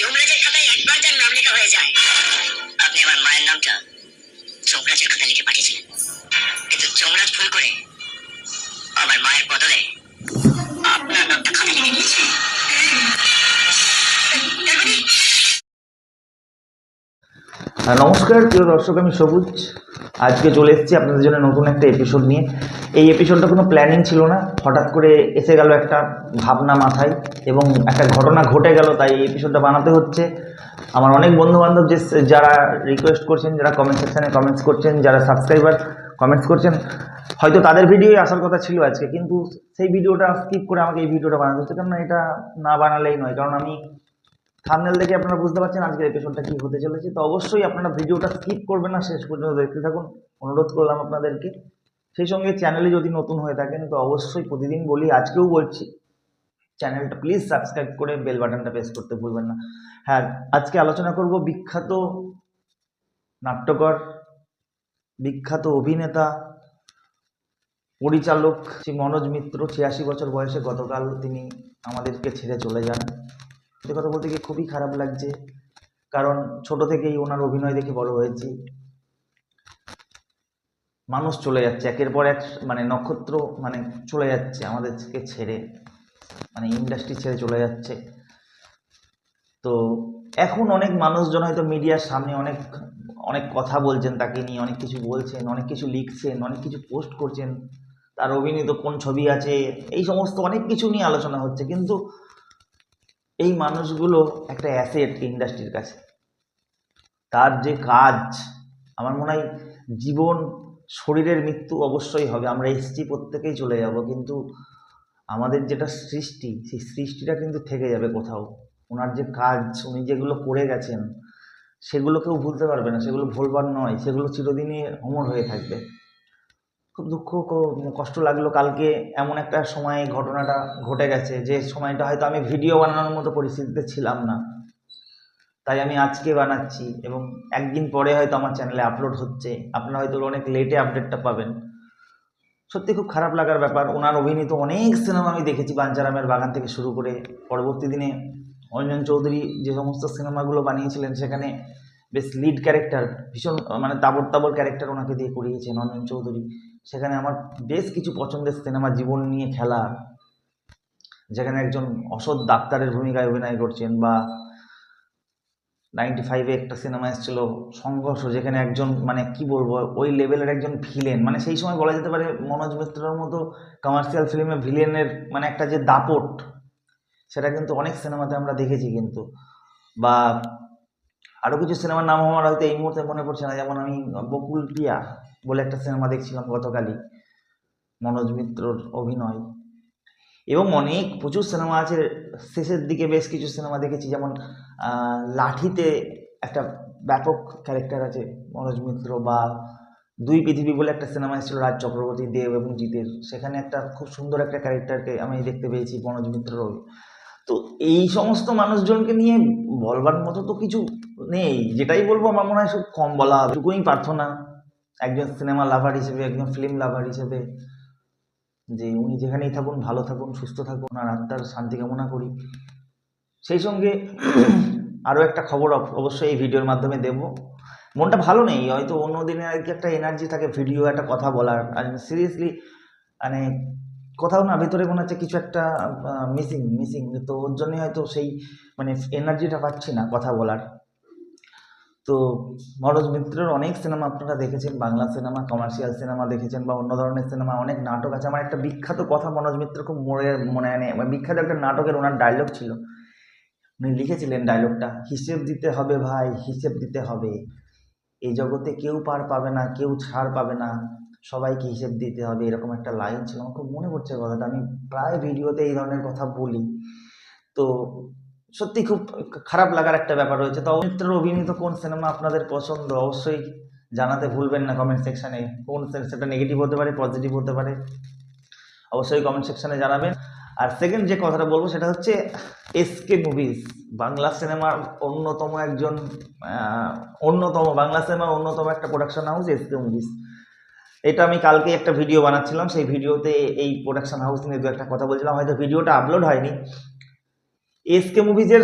যমরাজের খাতায় একবার যার নাম লেখা হয়ে যায়। আপনি আমার মায়ের নামটা যমরাজের খাতায় লিখে পাঠিয়েছিলেন। কিন্তু যমরাজ ভুল করে আমার মায়ের বদলে আপনার নামটা খাতায় লিখে দিয়েছে। নমস্কার, প্রিয় দর্শক, আমি সবুজ। আজকে চলে এসেছি আপনাদের জন্য নতুন একটা এপিসোড নিয়ে। এই এপিসোডটা কোনো প্ল্যানিং ছিল না। হঠাৎ করে এসে গেল একটা ভাবনা মাথায় এবং একটা ঘটনা ঘটে গেল, তাই এই এপিসোডটা বানাতে হচ্ছে। আমার অনেক বন্ধু বান্ধব যে যারা রিকোয়েস্ট করছেন, যারা কমেন্ট সেকশানে কমেন্টস করছেন, যারা সাবস্ক্রাইবার কমেন্টস করছেন, হয়তো তাদের ভিডিওই আসার কথা ছিল আজকে, কিন্তু সেই ভিডিওটা স্কিপ করে আমাকে এই ভিডিওটা বানাতে হচ্ছে। কারণ এটা না বানালেই নয়, কারণ আমি থামনেল দেখে আপনারা বুঝতে পারছেন আজকের এপিসোডটা কি হতে চলেছে। তো অবশ্যই আপনারা ভিডিওটা স্কিপ করবেন না, শেষ পর্যন্ত দেখতে থাকুন। অনুরোধ করলাম আপনাদেরকে। সেই সঙ্গে চ্যানেলে যদি নতুন হয়ে থাকেন, তো অবশ্যই প্রতিদিন বলি, আজকেও বলছি চ্যানেলটা প্লিজ সাবস্ক্রাইব করে বেল বাটনটা প্রেস করতে ভুলবেন না। হ্যাঁ আজকে আলোচনা করব বিখ্যাত নাট্যকর, বিখ্যাত অভিনেতা, পরিচালক শ্রী মনোজ মিত্র, ছিয়াশি বছর বয়সে গতকাল তিনি আমাদেরকে ছেড়ে চলে যান। সত্যি কথা বলতে গিয়ে খুবই খারাপ লাগছে। কারণ ছোট থেকেই ওনার অভিনয় দেখে বড় হয়েছি। মানুষ চলে যাচ্ছে, একের পর এক মানে নক্ষত্র মানে চলে যাচ্ছে, আমাদেরকে ছেড়ে। মানে ইন্ডাস্ট্রি ছেড়ে চলে যাচ্ছে। তো এখন অনেক মানুষজন হয়তো মিডিয়ার সামনে অনেক অনেক কথা বলছেন তাকে নিয়ে, অনেক কিছু বলছেন, অনেক কিছু লিখছেন, অনেক কিছু পোস্ট করছেন। তার অভিনীত কোন ছবি আছে, এই সমস্ত অনেক কিছু নিয়ে আলোচনা হচ্ছে। কিন্তু এই মানুষগুলো একটা অ্যাসেট ইন্ডাস্ট্রির কাছে। তার যে কাজ, আমার মনে হয় জীবন, শরীরের মৃত্যু অবশ্যই হবে। আমরা এসছি প্রত্যেকেই চলে যাব, কিন্তু আমাদের যেটা সৃষ্টি, সেই সৃষ্টিটা কিন্তু থেকে যাবে কোথাও। ওনার যে কাজ, উনি যেগুলো করে গেছেন সেগুলো কেউ ভুলতে পারবে না। সেগুলো ভুলবার নয়, সেগুলো চিরদিনই অমর হয়ে থাকবে। খুব দুঃখ কষ্ট লাগল কালকে এমন একটা সময় ঘটনাটা ঘটে গেছে। যে সময়টা হয়তো আমি ভিডিও বানানোর মতো পরিস্থিতিতে ছিলাম না। তাই আমি আজকে বানাচ্ছি এবং একদিন পরে হয়তো আমার চ্যানেলে আপলোড হচ্ছে। আপনারা হয়তো অনেক লেটে আপডেটটা পাবেন। সত্যি খুব খারাপ লাগার ব্যাপার। ওনার অভিনীত অনেক সিনেমা আমি দেখেছি বাঞ্চারামের বাগান থেকে শুরু করে। পরবর্তী দিনে অঞ্জন চৌধুরী যে সমস্ত সিনেমাগুলো বানিয়েছিলেন, সেখানে বেশ লিড ক্যারেক্টার ভীষণ মানে তাবর তাবর ক্যারেক্টার ওনাকে দিয়ে করিয়েছেন অঞ্জন চৌধুরী। সেখানে আমার বেশ কিছু পছন্দের সিনেমা, জীবন নিয়ে খেলা। যেখানে একজন অসৎ ডাক্তারের ভূমিকায় অভিনয় করছেন বা নাইনটি ফাইভে একটা সিনেমা এসেছিল, সংঘর্ষ, যেখানে একজন মানে কি বলব, ওই লেভেলের একজন ভিলেন মানে সেই সময় বলা যেতে পারে মনোজ মিত্রর মতো কমার্শিয়াল ফিল্মে ভিলেনের মানে একটা যে দাপট, সেটা কিন্তু অনেক সিনেমাতে আমরা দেখেছি কিন্তু। বা আরও কিছু সিনেমার নাম আমার হয়তো এই মুহূর্তে মনে পড়ছে না, যেমন আমি বকুল পিয়া। বলে একটা সিনেমা দেখছিলাম গতকালই। মনোজ মিত্রর অভিনয়। এবং অনেক প্রচুর সিনেমা আছে। শেষের দিকে বেশ কিছু সিনেমা দেখেছি। যেমন লাঠিতে একটা ব্যাপক ক্যারেক্টার আছে মনোজ মিত্র বা দুই পৃথিবী বলে একটা সিনেমা এসেছিল, রাজ চক্রবর্তী, দেব এবং জিতের। সেখানে একটা খুব সুন্দর একটা ক্যারেক্টারকে আমি দেখতে পেয়েছি মনোজ মিত্রর তো এই সমস্ত মানুষজনকে নিয়ে বলবার মতো তো কিছু নেই। যেটাই বলব আমার মনে হয় খুব কম বলা হবে। টুকুই প্রার্থনা। একজন সিনেমা লাভার হিসেবে, একজন ফিল্ম লাভার হিসেবে, যে উনি যেখানেই থাকুন, ভালো থাকুন, সুস্থ থাকুন, আর আত্মার শান্তি কামনা করি। সেই সঙ্গে আরও একটা খবর অব- অবশ্যই এই ভিডিওর মাধ্যমে দেব। মনটা ভালো নেই, হয়তো অন্য দিনে আর কি একটা এনার্জি থাকে ভিডিও একটা কথা বলার। আর সিরিয়াসলি মানে কোথাও না, ভেতরে মনে হচ্ছে কিছু একটা মিসিং মিসিং তো ওর জন্যই হয়তো সেই মানে এনার্জিটা পাচ্ছি না কথা বলার। তো মনোজ মিত্রের অনেক সিনেমা আপনারা দেখেছেন, বাংলা সিনেমা কমার্শিয়াল সিনেমা দেখেছেন বা অন্য ধরনের সিনেমা, অনেক নাটক আছে। আমার একটা বিখ্যাত কথা মনোজ মিত্র খুব মনে মনে আনে আমার বিখ্যাত একটা নাটকের ওনার ডায়লগ ছিল। উনি লিখেছিলেন ডায়লগটা হিসেব দিতে হবে ভাই, হিসেব দিতে হবে। এই জগতে কেউ পার পাবে না, কেউ ছাড় পাবে না। সবাইকে হিসেব দিতে হবে। এরকম একটা লাইন ছিল। আমার খুব মনে পড়ছে কথাটা। আমি প্রায় ভিডিওতে এই ধরনের কথা বলি। তো সত্যি খুব খারাপ লাগার একটা ব্যাপার রয়েছে। তো অমিত্রের অভিনীত কোন সিনেমা আপনাদের পছন্দ? অবশ্যই জানাতে ভুলবেন না কমেন্ট সেকশানে কোন সেটা নেগেটিভ হতে পারে পজিটিভ হতে পারে, অবশ্যই কমেন্ট সেকশানে জানাবেন। আর সেকেন্ড যে কথাটা বলব সেটা হচ্ছে এসকে মুভিজ বাংলা সিনেমার অন্যতম একজন অন্যতম, বাংলা সিনেমার অন্যতম একটা প্রোডাকশন হাউস এসকে মুভিজ এটা আমি কালকে একটা ভিডিও বানাচ্ছিলাম। সেই ভিডিওতে এই প্রোডাকশন হাউস নিয়ে দু একটা কথা বলছিলাম। হয়তো ভিডিওটা আপলোড হয়নি। এসকে মুভিজের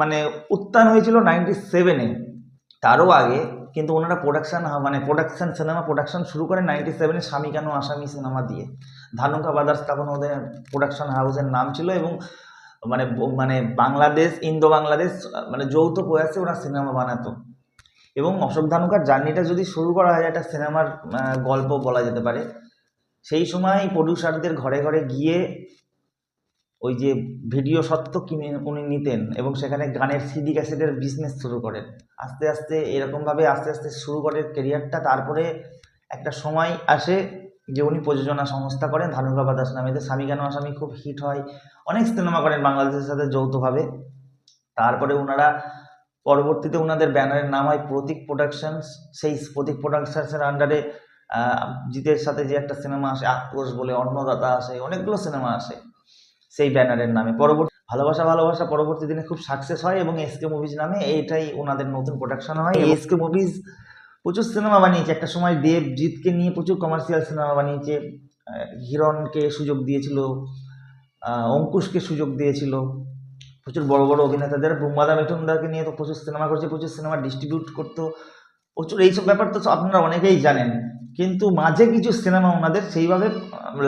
মানে উত্থান হয়েছিল নাইনটি সেভেনে তারও আগে কিন্তু ওনারা প্রোডাকশান মানে প্রোডাকশান সিনেমা প্রোডাকশন শুরু করে নাইনটি সেভেনে স্বামী কেন আসামি সিনেমা দিয়ে। ধানুকা বাদার্স তখন ওদের প্রোডাকশান হাউসের নাম ছিল এবং মানে মানে বাংলাদেশ ইন্দো বাংলাদেশ মানে যৌথ প্রয়াসে ওরা সিনেমা বানাতো। এবং অশোক ধানুকার জার্নিটা যদি শুরু করা হয়, একটা সিনেমার গল্প বলা যেতে পারে, সেই সময় প্রডিউসারদের ঘরে ঘরে গিয়ে ওই যে ভিডিও সত্ত্ব কিনে উনি নিতেন এবং সেখানে গানের সিডি ক্যাসেটের বিজনেস শুরু করেন। আস্তে আস্তে এরকমভাবে আস্তে আস্তে শুরু করে কেরিয়ারটা তারপরে একটা সময় আসে যে উনি প্রযোজনা সংস্থা করেন ধানুকা বাদাস নামে। স্বামী কেন আসামি খুব হিট হয়। অনেক সিনেমা করেন বাংলাদেশের সাথে যৌথভাবে। তারপরে ওনারা পরবর্তীতে ওনাদের ব্যানারের নাম হয় প্রতীক প্রোডাকশনস সেই প্রতীক প্রোডাকশনসের আন্ডারে জিতের সাথে যে একটা সিনেমা আসে, আক্রোশ বলে অন্নদাতা আসে, অনেকগুলো সিনেমা আসে। সেই ব্যানারের নামে। পরবর্তী ভালোবাসা ভালোবাসা পরবর্তী দিনে খুব সাকসেস হয় এবং এসকে মুভিজ নামে এইটাই ওনাদের নতুন প্রোডাকশন হয়। এসকে মুভিজ প্রচুর সিনেমা বানিয়েছে। একটা সময় দেব জিতকে নিয়ে প্রচুর কমার্শিয়াল সিনেমা বানিয়েছে। হিরণকে সুযোগ দিয়েছিল অঙ্কুশকে সুযোগ দিয়েছিল। প্রচুর বড় বড় অভিনেতাদের। বুম্বাদা মিঠুনদাকে নিয়ে তো প্রচুর সিনেমা করছে, প্রচুর সিনেমা ডিস্ট্রিবিউট করতো। প্রচুর এইসব ব্যাপার তো আপনারা অনেকেই জানেন। কিন্তু মাঝে কিছু সিনেমা ওনাদের সেইভাবে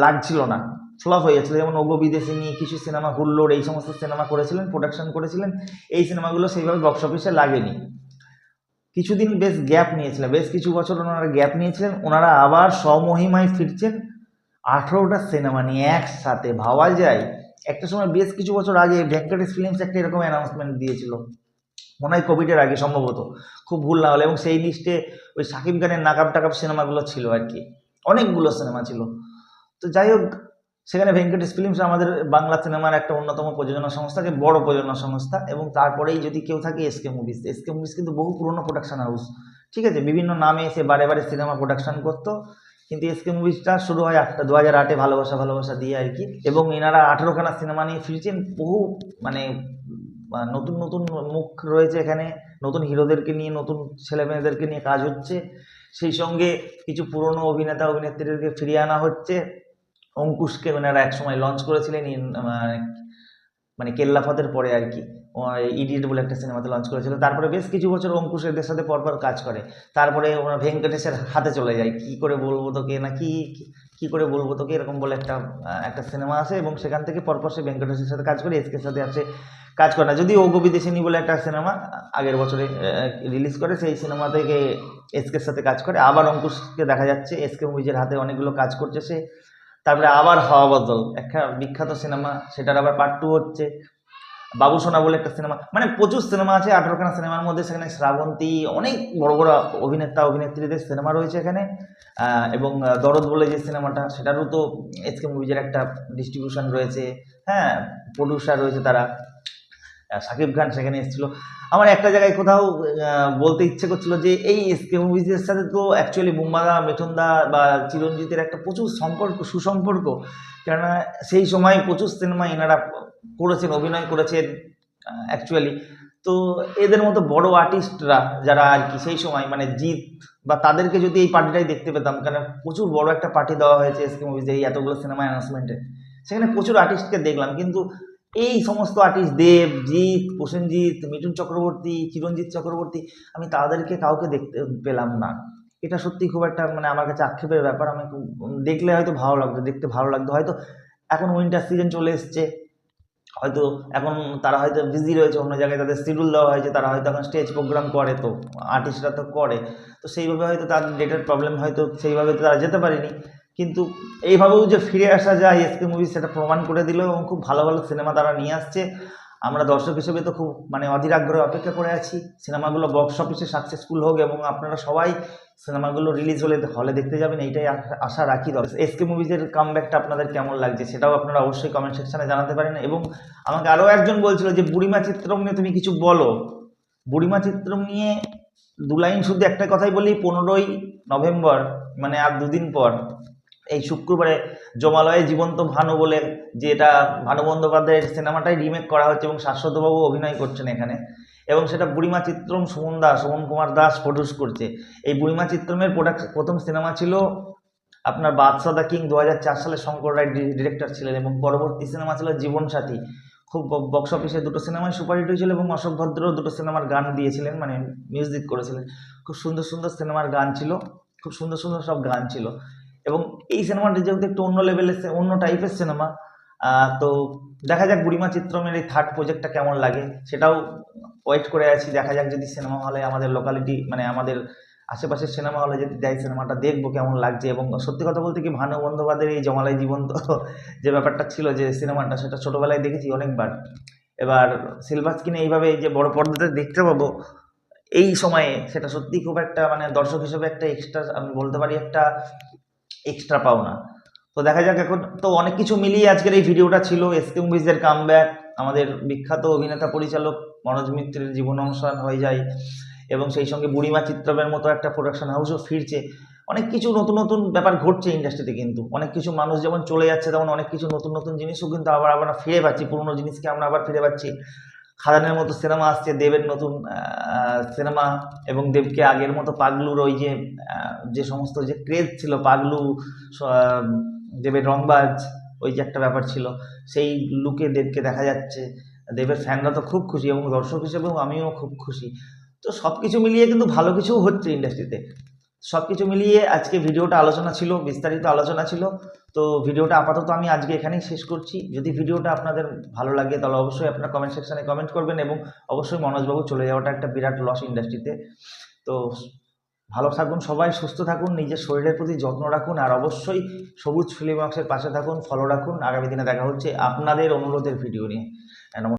লাগছিল না। ফ্লপ হয়ে যাচ্ছিল। যেমন ওগো বিদেশে নিয়ে কিছু সিনেমা, হুল্লোড় এই সমস্ত সিনেমা করেছিলেন প্রোডাকশন করেছিলেন, এই সিনেমাগুলো সেইভাবে বক্স অফিসে লাগেনি। কিছুদিন বেশ গ্যাপ নিয়েছিলেন, বেশ কিছু বছর ওনারা গ্যাপ নিয়েছিলেন, ওনারা আবার স্বমহিমায় ফিরছেন আঠেরোটা সিনেমা নিয়ে একসাথে। ভাবা যায়, একটা সময় বেশ কিছু বছর আগে ভেঙ্কটেশ ফিল্মস একটা এরকম অ্যানাউন্সমেন্ট দিয়েছিল। মনে হয় কোভিডের আগে সম্ভবত। খুব ভুল না হলে, এবং সেই লিস্টে ওই সাকিব খানের নাকাব টাকাব সিনেমাগুলো ছিল আর কি। অনেকগুলো সিনেমা ছিল। তো যাই হোক সেখানে ভেঙ্কটেশ ফিল্মস আমাদের বাংলা সিনেমার একটা অন্যতম প্রযোজনা সংস্থা যে বড় প্রযোজনা সংস্থা এবং তারপরেই যদি কেউ থাকে এসকে মুভিস এসকে মুভিস কিন্তু বহু পুরনো প্রোডাকশন হাউস ঠিক আছে, বিভিন্ন নামে এসে বারে বারে সিনেমা প্রোডাকশন করতো। কিন্তু এসকে মুভিসটা শুরু হয় আটটা দু হাজার আটে ভালোবাসা ভালোবাসা দিয়ে আর কি। এবং এনারা আঠেরোখানা সিনেমা নিয়ে ফিরছেন বহু মানে নতুন নতুন মুখ রয়েছে এখানে। নতুন হিরোদেরকে নিয়ে, নতুন ছেলে মেয়েদেরকে নিয়ে কাজ হচ্ছে। সেই সঙ্গে কিছু পুরনো অভিনেতা, অভিনেত্রীদেরকে ফিরিয়ে আনা হচ্ছে। অঙ্কুশকে ওনারা একসময় লঞ্চ করেছিলেন মানে- মানে কেল্লাফতের পরে আর কি। ইডিয়েট বলে একটা সিনেমাতে লঞ্চ করেছিল। তারপরে বেশ কিছু বছর অঙ্কুশ এদের সাথে পরপর কাজ করে। তারপরে ওনার ভেঙ্কটেশের হাতে চলে যায়। কি করে বলব তোকে না, কি, কি- করে বলব তোকে? এরকম বলে একটা একটা সিনেমা আসে এবং সেখান থেকে পরপর সে ভেঙ্কটেশের সাথে কাজ করে এসকের সাথে আসে কাজ করে না। যদি ওগো বিদেশিনী বলে একটা সিনেমা আগের বছরে রিলিজ করে, সেই সিনেমা থেকে এসকের সাথে কাজ করে। আবার অঙ্কুশকে দেখা যাচ্ছে এসকে মুভিজের হাতে অনেকগুলো কাজ করছে সে। তারপরে আবার হাওয়া বদল। একটা বিখ্যাত সিনেমা, সেটার আবার পার্ট টু হচ্ছে। বাবু সোনা বলে একটা সিনেমা মানে প্রচুর সিনেমা আছে, আঠারোখানা সিনেমার মধ্যে, সেখানে শ্রাবন্তী, অনেক বড় বড় অভিনেতা, অভিনেত্রীদের সিনেমা রয়েছে এখানে। এবং দরদ বলে যে সিনেমাটা, সেটারও তো এসকে মুভিজের একটা ডিস্ট্রিবিউশন রয়েছে। হ্যাঁ প্রডিউসার রয়েছে তারা। শাকিব খান সেখানে এসেছিল। আমার একটা জায়গায় কোথাও বলতে ইচ্ছে করছিল যে এই এসকে মুভিজের সাথে তো অ্যাকচুয়ালি বুম্বাদা, মিঠুনদা বা চিরঞ্জিতের একটা প্রচুর সম্পর্ক, সুসম্পর্ক। কেননা সেই সময় প্রচুর সিনেমা এনারা করেছেন, অভিনয় করেছেন অ্যাকচুয়ালি তো এদের মতো বড় আর্টিস্টরা যারা আর কি সেই সময় মানে জিৎ বা তাদেরকে যদি এই পার্টিটাই দেখতে পেতাম কারণ প্রচুর বড় একটা পার্টি দেওয়া হয়েছে এসকে মুভিজে এই এতগুলো সিনেমা অ্যানাউন্সমেন্টে সেখানে প্রচুর আর্টিস্টকে দেখলাম, কিন্তু এই সমস্ত আর্টিস্ট দেব, জিৎ, প্রসেনজিৎ, মিঠুন চক্রবর্তী, চিরঞ্জিত চক্রবর্তী, আমি তাদেরকে কাউকে দেখতে পেলাম না। এটা সত্যি খুব একটা মানে আমার কাছে আক্ষেপের ব্যাপার। আমি দেখলে হয়তো ভালো লাগতো, দেখতে ভালো লাগতো। হয়তো এখন উইন্টার সিজন চলে এসছে। হয়তো এখন তারা হয়তো বিজি রয়েছে, অন্য জায়গায় তাদের শিডিউল দেওয়া হয়েছে, তারা হয়তো এখন স্টেজ প্রোগ্রাম করে তো আর্টিস্টরা তো করে। তো সেইভাবে হয়তো তার ডেটের প্রবলেম হয়তো সেইভাবে তারা যেতে পারেনি। কিন্তু এইভাবেও যে ফিরে আসা যায় এসকে মুভি সেটা প্রমাণ করে দিল এবং খুব ভালো ভালো সিনেমা তারা নিয়ে আসছে। আমরা দর্শক হিসেবে তো খুব মানে অধীর আগ্রহে অপেক্ষা করে আছি। সিনেমাগুলো বক্স অফিসে সাকসেসফুল হোক এবং আপনারা সবাই সিনেমাগুলো রিলিজ হলে হলে দেখতে যাবেন, এইটাই আশা- রাখি এসকে মুভিজের কামব্যাকটা আপনাদের কেমন লাগছে, সেটাও আপনারা অবশ্যই কমেন্ট সেকশানে জানাতে পারেন এবং আমাকে আরও একজন বলছিল যে, বুড়িমা চিত্রম নিয়ে তুমি কিছু বলো। বুড়িমা চিত্রম নিয়ে দু লাইন শুধু একটা কথাই বলি, পনেরোই নভেম্বর মানে আর দুদিন পর এই শুক্রবারে জমালয়ে জীবন্ত ভানু বলে যে এটা ভানু বন্দ্যোপাধ্যায়ের সিনেমাটাই রিমেক করা হচ্ছে এবং শাশ্বতবাবু অভিনয় করছেন এখানে। এবং সেটা বুড়িমা চিত্রম, সুমন দাস সুমন কুমার দাস প্রডিউস করছে। এই বুড়িমা চিত্রমের প্রোডাক্ট প্রথম সিনেমা ছিল আপনার বাদশা দ্য কিং দু হাজার চার সালে শঙ্কর রায় ডিরেক্টর ছিলেন এবং পরবর্তী সিনেমা ছিল জীবনসাথী। খুব বক্স অফিসে দুটো সিনেমায় সুপারহিট হয়েছিল এবং অশোক ভদ্র দুটো সিনেমার গান দিয়েছিলেন মানে মিউজিক করেছিলেন। খুব সুন্দর সুন্দর সিনেমার গান ছিল, খুব সুন্দর সুন্দর সব গান ছিল। এবং এই সিনেমাটি যেহেতু একটু অন্য লেভেলের অন্য টাইপের সিনেমা তো দেখা যাক বুড়িমা চিত্রমের এই থার্ড প্রজেক্টটা কেমন লাগে। সেটাও ওয়েট করে আছি, দেখা যাক যদি সিনেমা হলে আমাদের লোকালিটি মানে আমাদের আশেপাশের সিনেমা হলে যদি দেয় সিনেমাটা দেখব কেমন লাগছে। এবং সত্যি কথা বলতে কি ভানু বন্দ্যোপাধ্যায়ের এই জমালাই জীবন্ত যে ব্যাপারটা ছিল যে সিনেমাটা সেটা ছোটোবেলায় দেখেছি অনেকবার। এবার সিলভার স্ক্রিনে এইভাবে যে বড় পর্দাতে দেখতে পাবো, এই সময়ে সেটা সত্যি খুব একটা মানে দর্শক হিসেবে একটা এক্সট্রা আমি বলতে পারি একটা এক্সট্রা পাওনা তো দেখা যাক এখন তো অনেক কিছু মিলিয়ে আজকের এই ভিডিওটা ছিল। এসকে মুভিজের কামব্যাক আমাদের বিখ্যাত অভিনেতা পরিচালক মনোজ মিত্রের জীবন অবসান হয়ে যায় এবং সেই সঙ্গে বুড়িমা চিত্রবের মতো একটা প্রোডাকশন হাউসও ফিরছে। অনেক কিছু নতুন নতুন ব্যাপার ঘটছে ইন্ডাস্ট্রিতে কিন্তু। অনেক কিছু মানুষ যেমন চলে যাচ্ছে, তেমন অনেক কিছু নতুন নতুন জিনিসও কিন্তু আবার আমরা ফিরে পাচ্ছি। পুরনো জিনিসকে আমরা আবার ফিরে পাচ্ছি। খাদানের মতো সিনেমা আসছে, দেবের নতুন সিনেমা এবং দেবকে আগের মতো পাগলুর ওই যে যে সমস্ত যে ক্রেজ ছিল, পাগলু দেবের রংবাজ, ওই যে একটা ব্যাপার ছিল, সেই লুকে দেবকে দেখা যাচ্ছে। দেবের ফ্যানরা তো খুব খুশি এবং দর্শক হিসেবেও আমিও খুব খুশি। তো সব কিছু মিলিয়ে কিন্তু ভালো কিছুও হচ্ছে ইন্ডাস্ট্রিতে সব কিছু মিলিয়ে আজকে ভিডিওটা আলোচনা ছিল, বিস্তারিত আলোচনা ছিল। তো ভিডিওটা আপাতত আমি আজকে এখানেই শেষ করছি। যদি ভিডিওটা আপনাদের ভালো লাগে, তাহলে অবশ্যই আপনার কমেন্ট সেকশানে কমেন্ট করবেন এবং অবশ্যই মনোজবাবু চলে যাওয়াটা একটা বিরাট লস ইন্ডাস্ট্রিতে তো। ভালো থাকুন সবাই, সুস্থ থাকুন, নিজের শরীরের প্রতি যত্ন রাখুন আর অবশ্যই সবুজ ফিল্ম বক্সের পাশে থাকুন ফলো রাখুন। আগামী দিনে দেখা হচ্ছে আপনাদের অনুরোধের ভিডিও নিয়ে।